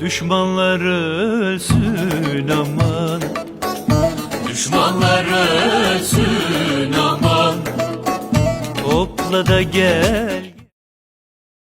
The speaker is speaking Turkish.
Düşmanlar ölsün aman. Düşmanlar ölsün aman. Hopla da gel